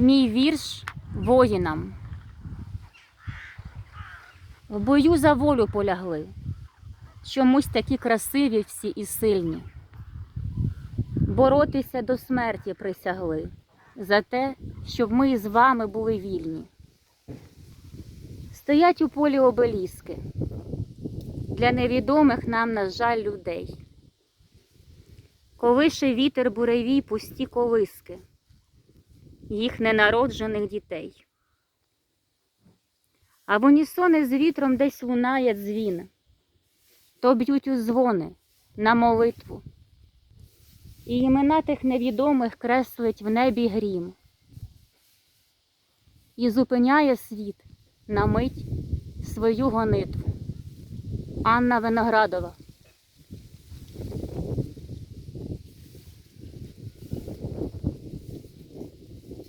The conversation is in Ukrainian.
Мій вірш воїнам. В бою за волю полягли. Чомусь такі красиві всі і сильні. Боротися до смерті присягли за те, щоб ми з вами були вільні. Стоять у полі обеліски. Для невідомих нам, на жаль, людей. Колише вітер буревій пусті колиски, їх ненароджених дітей. А в унісони з вітром десь лунає дзвін, то б'ють у дзвони на молитву. І імена тих невідомих креслить в небі грім. І зупиняє світ на мить свою гонитву. Анна Виноградова